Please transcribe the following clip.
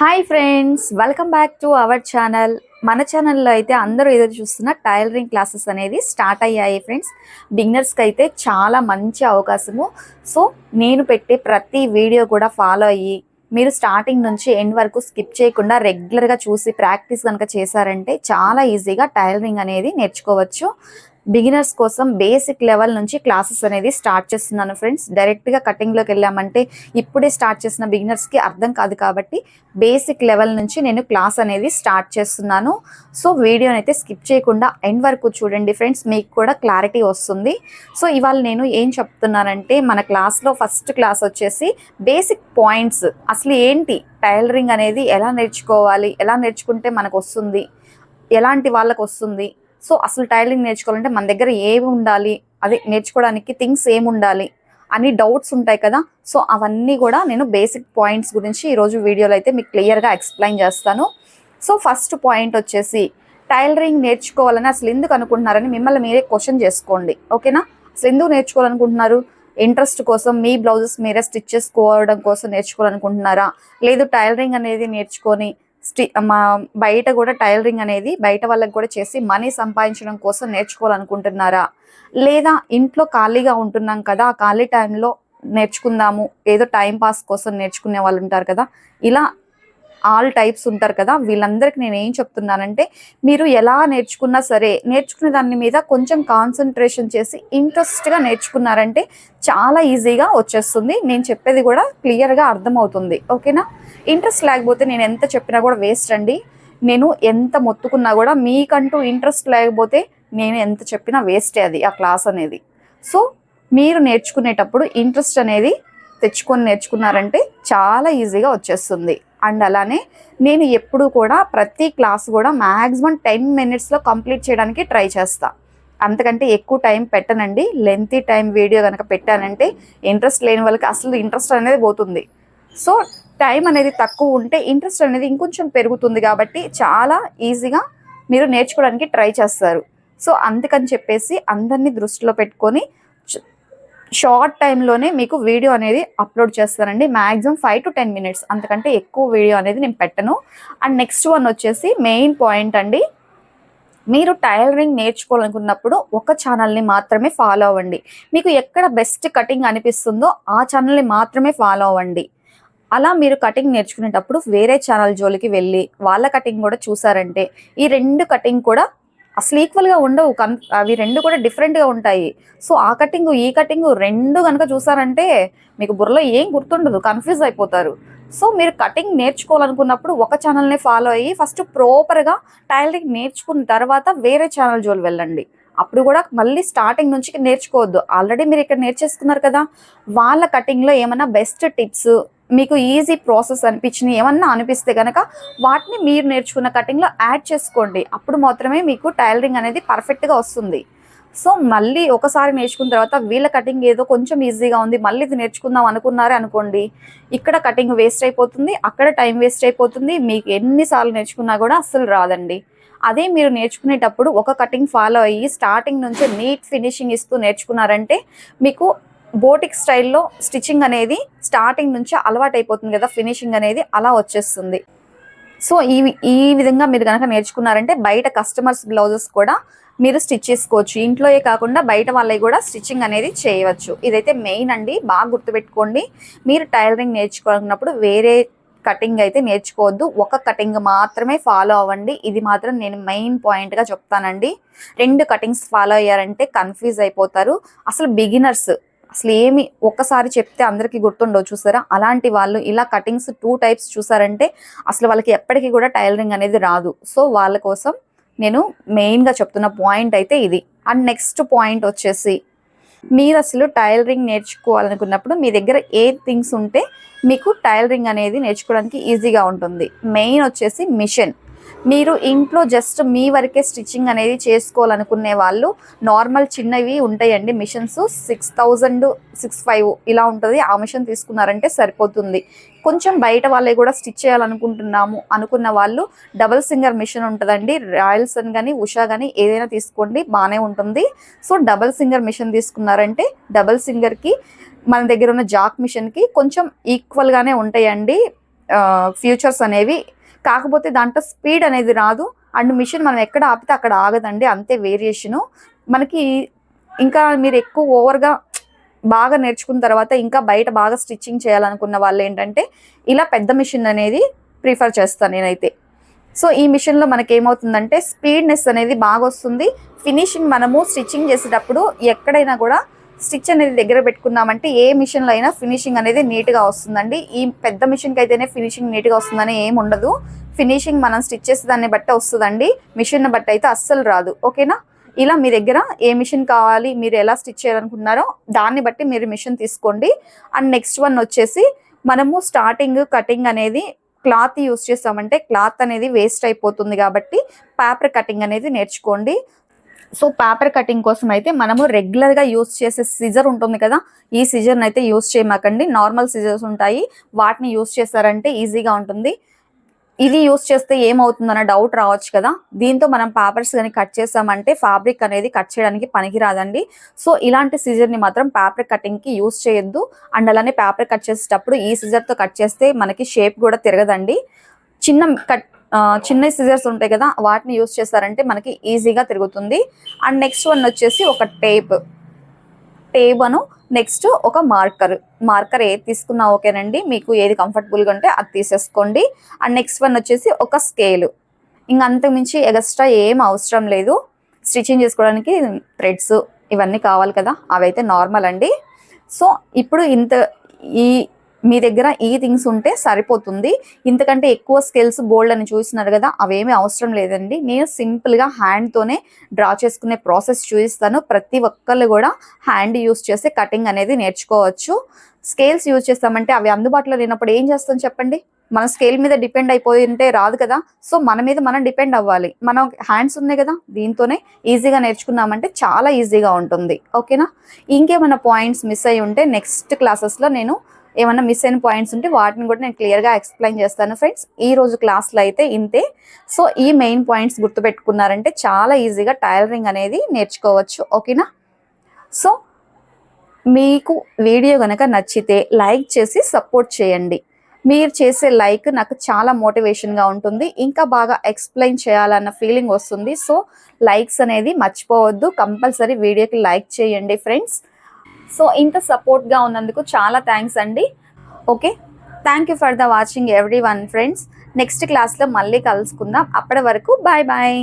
Hi friends welcome back to our channel. మన ఛానల్లో అయితే అందరూ ఎదురు చూస్తున్న టైలరింగ్ క్లాసెస్ అనేది స్టార్ట్ అయ్యాయి ఫ్రెండ్స్. బిగినర్స్కి అయితే చాలా మంచి అవకాశము. సో నేను పెట్టే ప్రతి వీడియో కూడా ఫాలో అయ్యి మీరు స్టార్టింగ్ నుంచి ఎండ్ వరకు స్కిప్ చేయకుండా రెగ్యులర్గా చూసి ప్రాక్టీస్ కనుక చేశారంటే చాలా ఈజీగా టైలరింగ్ అనేది నేర్చుకోవచ్చు. బిగినర్స్ కోసం బేసిక్ లెవెల్ నుంచి క్లాసెస్ అనేది స్టార్ట్ చేస్తున్నాను ఫ్రెండ్స్. డైరెక్ట్గా కటింగ్లోకి వెళ్ళామంటే ఇప్పుడే స్టార్ట్ చేసిన బిగినర్స్కి అర్థం కాదు కాబట్టి బేసిక్ లెవెల్ నుంచి నేను క్లాస్ అనేది స్టార్ట్ చేస్తున్నాను. సో వీడియోని అయితే స్కిప్ చేయకుండా ఎండ్ వరకు చూడండి ఫ్రెండ్స్. మీకు కూడా క్లారిటీ వస్తుంది. సో ఇవాళ నేను ఏం చెప్తున్నానంటే మన క్లాస్లో ఫస్ట్ క్లాస్ వచ్చేసి బేసిక్ పాయింట్స్ అసలు ఏంటి? టైలరింగ్ అనేది ఎలా నేర్చుకోవాలి? ఎలా నేర్చుకుంటే మనకు వస్తుంది? ఎలాంటి వాళ్ళకు వస్తుంది? సో అసలు టైలరింగ్ నేర్చుకోవాలంటే మన దగ్గర ఏమి ఉండాలి? అదే నేర్చుకోవడానికి థింగ్స్ ఏమి ఉండాలి? అని డౌట్స్ ఉంటాయి కదా. సో అవన్నీ కూడా నేను బేసిక్ పాయింట్స్ గురించి ఈరోజు వీడియోలో అయితే మీకు క్లియర్గా ఎక్స్ప్లెయిన్ చేస్తాను. సో ఫస్ట్ పాయింట్ వచ్చేసి టైలరింగ్ నేర్చుకోవాలని అసలు ఎందుకు అనుకుంటున్నారని మిమ్మల్ని మీరే క్వశ్చన్ చేసుకోండి. ఓకేనా? అసలు ఎందుకు నేర్చుకోవాలనుకుంటున్నారు? ఇంట్రెస్ట్ కోసం మీ బ్లౌజెస్ మీరే స్టిచ్ చేసుకోవడం కోసం నేర్చుకోవాలనుకుంటున్నారా? లేదు టైలరింగ్ అనేది నేర్చుకొని స్టి మా బయట కూడా టైలరింగ్ అనేది బయట వాళ్ళకి కూడా చేసి మనీ సంపాదించడం కోసం నేర్చుకోవాలనుకుంటున్నారా? లేదా ఇంట్లో ఖాళీగా ఉంటున్నాం కదా ఆ ఖాళీ టైంలో నేర్చుకుందాము ఏదో టైం పాస్ కోసం నేర్చుకునే వాళ్ళు ఉంటారు కదా ఇలా ఆల్ టైప్స్ ఉంటారు కదా వీళ్ళందరికీ నేను ఏం చెప్తున్నానంటే మీరు ఎలా నేర్చుకున్నా సరే నేర్చుకునే దాని మీద కొంచెం కాన్సన్ట్రేషన్ చేసి ఇంట్రెస్ట్గా నేర్చుకున్నారంటే చాలా ఈజీగా వచ్చేస్తుంది. నేను చెప్పేది కూడా క్లియర్గా అర్థమవుతుంది. ఓకేనా? ఇంట్రెస్ట్ లేకపోతే నేను ఎంత చెప్పినా కూడా వేస్ట్ అండి. నేను ఎంత మొత్తుకున్నా కూడా మీకంటూ ఇంట్రెస్ట్ లేకపోతే నేను ఎంత చెప్పినా వేస్టే అది ఆ క్లాస్ అనేది. సో మీరు నేర్చుకునేటప్పుడు ఇంట్రెస్ట్ అనేది తెచ్చుకొని నేర్చుకున్నారంటే చాలా ఈజీగా వచ్చేస్తుంది. అండ్ అలానే నేను ఎప్పుడు కూడా ప్రతి క్లాస్ కూడా మ్యాక్సిమం టెన్ మినిట్స్లో కంప్లీట్ చేయడానికి ట్రై చేస్తాను అంతకంటే ఎక్కువ టైం పెట్టనండి. లెంతీ టైం వీడియో కనుక పెట్టానంటే ఇంట్రెస్ట్ లేని వాళ్ళకి అసలు ఇంట్రెస్ట్ అనేది పోతుంది. సో టైం అనేది తక్కువ ఉంటే ఇంట్రెస్ట్ అనేది ఇంకొంచెం పెరుగుతుంది కాబట్టి చాలా ఈజీగా మీరు నేర్చుకోవడానికి ట్రై చేస్తారు. సో అందుకని చెప్పేసి అందరినీ దృష్టిలో పెట్టుకొని షార్ట్ టైంలోనే మీకు వీడియో అనేది అప్లోడ్ చేస్తానండి. Maximum five to ten minutes. అంతకంటే ఎక్కువ వీడియో అనేది నేను పెట్టను. అండ్ నెక్స్ట్ వన్ వచ్చేసి మెయిన్ పాయింట్ అండి. మీరు టైలరింగ్ నేర్చుకోవాలనుకున్నప్పుడు ఒక ఛానల్ని మాత్రమే ఫాలో అవ్వండి. మీకు ఎక్కడ బెస్ట్ కటింగ్ అనిపిస్తుందో ఆ ఛానల్ని మాత్రమే ఫాలో అవ్వండి. అలా మీరు కటింగ్ నేర్చుకునేటప్పుడు వేరే ఛానల్ జోలికి వెళ్ళి వాళ్ళ కటింగ్ కూడా చూసారంటే ఈ రెండు కటింగ్ కూడా అసలు ఈక్వల్గా ఉండవు. కన్ అవి రెండు కూడా డిఫరెంట్గా ఉంటాయి. సో ఆ కటింగ్ ఈ కటింగ్ రెండు కనుక చూసారంటే మీకు బుర్రలో ఏం గుర్తుండదు. కన్ఫ్యూజ్ అయిపోతారు. సో మీరు కటింగ్ నేర్చుకోవాలనుకున్నప్పుడు ఒక ఛానల్ని ఫాలో అయ్యి ఫస్ట్ ప్రాపర్గా టైలరింగ్ నేర్చుకున్న తర్వాత వేరే ఛానల్ జోలు వెళ్ళండి. అప్పుడు కూడా మళ్ళీ స్టార్టింగ్ నుంచి నేర్చుకోవద్దు. ఆల్రెడీ మీరు ఇక్కడ నేర్చేసుకున్నారు కదా! వాళ్ళ కటింగ్లో ఏమైనా బెస్ట్ టిప్స్ మీకు ఈజీ ప్రాసెస్ అనిపించినవి ఏమన్నా అనిపిస్తే కనుక వాటిని మీరు నేర్చుకున్న కటింగ్లో యాడ్ చేసుకోండి. అప్పుడు మాత్రమే మీకు టైలరింగ్ అనేది పర్ఫెక్ట్గా వస్తుంది. సో మళ్ళీ ఒకసారి నేర్చుకున్న తర్వాత వీళ్ళ కటింగ్ ఏదో కొంచెం ఈజీగా ఉంది మళ్ళీ ఇది నేర్చుకుందాం అనుకున్నారే అనుకోండి ఇక్కడ కటింగ్ వేస్ట్ అయిపోతుంది అక్కడ టైం వేస్ట్ అయిపోతుంది మీకు ఎన్నిసార్లు నేర్చుకున్నా కూడా అస్సలు రాదండి. అదే మీరు నేర్చుకునేటప్పుడు ఒక కటింగ్ ఫాలో అయ్యి స్టార్టింగ్ నుంచే నీట్ ఫినిషింగ్ ఇస్తూ నేర్చుకున్నారంటే మీకు బోటిక్ స్టైల్లో స్టిచ్చింగ్ అనేది స్టార్టింగ్ నుంచి అలవాటు అయిపోతుంది కదా ఫినిషింగ్ అనేది అలా వచ్చేస్తుంది. సో ఈ ఈ విధంగా మీరు కనుక నేర్చుకున్నారంటే బయట కస్టమర్స్ బ్లౌజెస్ కూడా మీరు స్టిచ్ చేసుకోవచ్చు. ఇంట్లోయే కాకుండా బయట వాళ్ళవి కూడా స్టిచ్చింగ్ అనేది చేయవచ్చు. ఇదైతే మెయిన్ అండి. బాగా గుర్తుపెట్టుకోండి. మీరు టైలరింగ్ నేర్చుకున్నప్పుడు వేరే కటింగ్ అయితే నేర్చుకోవద్దు. ఒక కటింగ్ మాత్రమే ఫాలో అవ్వండి. ఇది మాత్రం నేను మెయిన్ పాయింట్గా చెప్తానండి. రెండు కటింగ్స్ ఫాలో అయ్యారంటే కన్ఫ్యూజ్ అయిపోతారు. అసలు బిగినర్స్ అసలు ఏమి ఒక్కసారి చెప్తే అందరికీ గుర్తుండవు చూసారా? అలాంటి వాళ్ళు ఇలా కటింగ్స్ టూ టైప్స్ చూసారంటే అసలు వాళ్ళకి ఎప్పటికీ కూడా టైలరింగ్ అనేది రాదు. సో వాళ్ళ కోసం నేను మెయిన్గా చెప్తున్న పాయింట్ అయితే ఇది. అండ్ నెక్స్ట్ పాయింట్ వచ్చేసి మీరు అసలు టైలరింగ్ నేర్చుకోవాలనుకున్నప్పుడు మీ దగ్గర ఏ థింగ్స్ ఉంటే మీకు టైలరింగ్ అనేది నేర్చుకోవడానికి ఈజీగా ఉంటుంది. మెయిన్ వచ్చేసి మిషన్. మీరు ఇంట్లో జస్ట్ మీ వరకే స్టిచ్చింగ్ అనేది చేసుకోవాలనుకునే వాళ్ళు నార్మల్ చిన్నవి ఉంటాయండి machines six thousand six five ఇలా ఉంటుంది. ఆ మిషన్ తీసుకున్నారంటే సరిపోతుంది. కొంచెం బయట వాళ్ళే కూడా స్టిచ్ చేయాలనుకుంటున్నాము అనుకున్న వాళ్ళు డబల్ సింగర్ మిషన్ ఉంటుందండి. రాయల్సన్ కానీ ఉషా కానీ ఏదైనా తీసుకోండి బాగానే ఉంటుంది. సో డబల్ సింగర్ మిషన్ తీసుకున్నారంటే డబల్ సింగర్కి మన దగ్గర ఉన్న జాక్ మిషన్కి కొంచెం ఈక్వల్గానే ఉంటాయండి. ఫ్యూచర్స్ అనేవి కాకపోతే దాంట్లో స్పీడ్ అనేది రాదు. అండ్ మిషన్ మనం ఎక్కడ ఆపితే అక్కడ ఆగదండి. అంతే వేరియేషను మనకి ఇంకా మీరు ఎక్కువ ఓవర్గా బాగా నేర్చుకున్న తర్వాత ఇంకా బయట బాగా స్టిచ్చింగ్ చేయాలనుకున్న వాళ్ళు ఏంటంటే ఇలా పెద్ద మిషన్ అనేది ప్రిఫర్ చేస్తాను నేనైతే. సో ఈ మిషన్లో మనకి ఏమవుతుందంటే స్పీడ్నెస్ అనేది బాగా వస్తుంది ఫినిషింగ్ మనము స్టిచ్చింగ్ చేసేటప్పుడు ఎక్కడైనా కూడా స్టిచ్ అనేది దగ్గర పెట్టుకున్నామంటే ఏ మిషన్లో అయినా ఫినిషింగ్ అనేది నీట్గా వస్తుందండి. ఈ పెద్ద మిషన్కి అయితేనే ఫినిషింగ్ నీట్గా వస్తుందని ఏం ఉండదు. ఫినిషింగ్ మనం స్టిచ్ చేసే దాన్ని బట్టి వస్తుందండి. మిషన్ బట్టి అయితే అస్సలు రాదు. ఓకేనా? ఇలా మీ దగ్గర ఏ మిషన్ కావాలి మీరు ఎలా స్టిచ్ చేయాలనుకుంటున్నారో దాన్ని బట్టి మీరు మిషన్ తీసుకోండి. అండ్ నెక్స్ట్ వన్ వచ్చేసి మనము స్టార్టింగ్ కటింగ్ అనేది క్లాత్ యూస్ చేస్తామంటే క్లాత్ అనేది వేస్ట్ అయిపోతుంది కాబట్టి పేపర్ కటింగ్ అనేది నేర్చుకోండి. సో పేపర్ కటింగ్ కోసం అయితే మనము రెగ్యులర్గా యూస్ చేసే సిజర్ ఉంటుంది కదా ఈ సిజర్ని అయితే యూస్ చేయమాకండి. నార్మల్ సిజర్స్ ఉంటాయి. వాటిని యూస్ చేస్తారంటే ఈజీగా ఉంటుంది. ఇది యూస్ చేస్తే ఏమవుతుందన్న డౌట్ రావచ్చు కదా. దీంతో మనం పేపర్స్ కానీ కట్ చేసామంటే ఫ్యాబ్రిక్ అనేది కట్ చేయడానికి పనికిరాదండి. సో ఇలాంటి సిజర్ని మాత్రం పేపర్ కటింగ్కి యూస్ చేయొద్దు. అండ్ అలానే పేపర్ కట్ చేసేటప్పుడు ఈ సిజర్తో కట్ చేస్తే మనకి షేప్ కూడా తిరగదండి. చిన్న కట్ చిన్న సిజర్స్ ఉంటాయి కదా వాటిని యూస్ చేస్తారంటే మనకి ఈజీగా తిరుగుతుంది. అండ్ నెక్స్ట్ వన్ వచ్చేసి ఒక టేప్ టేప్ అను నెక్స్ట్ ఒక మార్కర్ మార్కర్ ఏది తీసుకున్నా ఓకేనండి మీకు ఏది కంఫర్టబుల్గా ఉంటే అది తీసేసుకోండి. అండ్ నెక్స్ట్ వన్ వచ్చేసి ఒక స్కేల్ ఇంక అంతకుమించి ఎక్స్ట్రా ఏం అవసరం లేదు. స్టిచ్చింగ్ చేసుకోవడానికి థ్రెడ్స్ ఇవన్నీ కావాలి కదా అవైతే నార్మల్ అండి. సో ఇప్పుడు ఇంత ఈ మీ దగ్గర ఈ థింగ్స్ ఉంటే సరిపోతుంది. ఇంతకంటే ఎక్కువ స్కిల్స్ బోల్డ్ అని చూస్తున్నారు కదా అవేమీ అవసరం లేదండి. నేను సింపుల్గా హ్యాండ్తోనే డ్రా చేసుకునే ప్రాసెస్ చూపిస్తాను. ప్రతి ఒక్కళ్ళు కూడా హ్యాండ్ యూస్ చేసి కటింగ్ అనేది నేర్చుకోవచ్చు. స్కేల్స్ యూజ్ చేస్తామంటే అవి అందుబాటులో లేనప్పుడు ఏం చేస్తాం చెప్పండి? మన స్కేల్ మీద డిపెండ్ అయిపోయి ఉంటే రాదు కదా. సో మన మీద మనం డిపెండ్ అవ్వాలి. మనం హ్యాండ్స్ ఉన్నాయి కదా దీంతోనే ఈజీగా నేర్చుకున్నామంటే చాలా ఈజీగా ఉంటుంది. ఓకేనా? ఇంకేమైనా పాయింట్స్ మిస్ అయి ఉంటే నెక్స్ట్ క్లాసెస్లో నేను ఏమైనా మిస్ అయిన పాయింట్స్ ఉంటే వాటిని కూడా నేను క్లియర్గా ఎక్స్ప్లెయిన్ చేస్తాను ఫ్రెండ్స్ ఈ రోజు క్లాస్లో అయితే ఇంతే. సో ఈ మెయిన్ పాయింట్స్ గుర్తుపెట్టుకున్నారంటే చాలా ఈజీగా టైలరింగ్ అనేది నేర్చుకోవచ్చు. ఓకేనా సో మీకు వీడియో కనుక నచ్చితే లైక్ చేసి సపోర్ట్ చేయండి. మీరు చేసే లైక్ నాకు చాలా మోటివేషన్గా ఉంటుంది. ఇంకా బాగా ఎక్స్ప్లెయిన్ చేయాలన్న ఫీలింగ్ వస్తుంది. సో లైక్స్ అనేది మర్చిపోవద్దు. కంపల్సరీ వీడియోకి లైక్ చేయండి ఫ్రెండ్స్ సో ఇంత సపోర్ట్గా ఉన్నందుకు చాలా థ్యాంక్స్ అండి. Okay thank you for the watching everyone friends next క్లాస్లో మళ్ళీ కలుసుకుందాం. అప్పటి వరకు బాయ్ బాయ్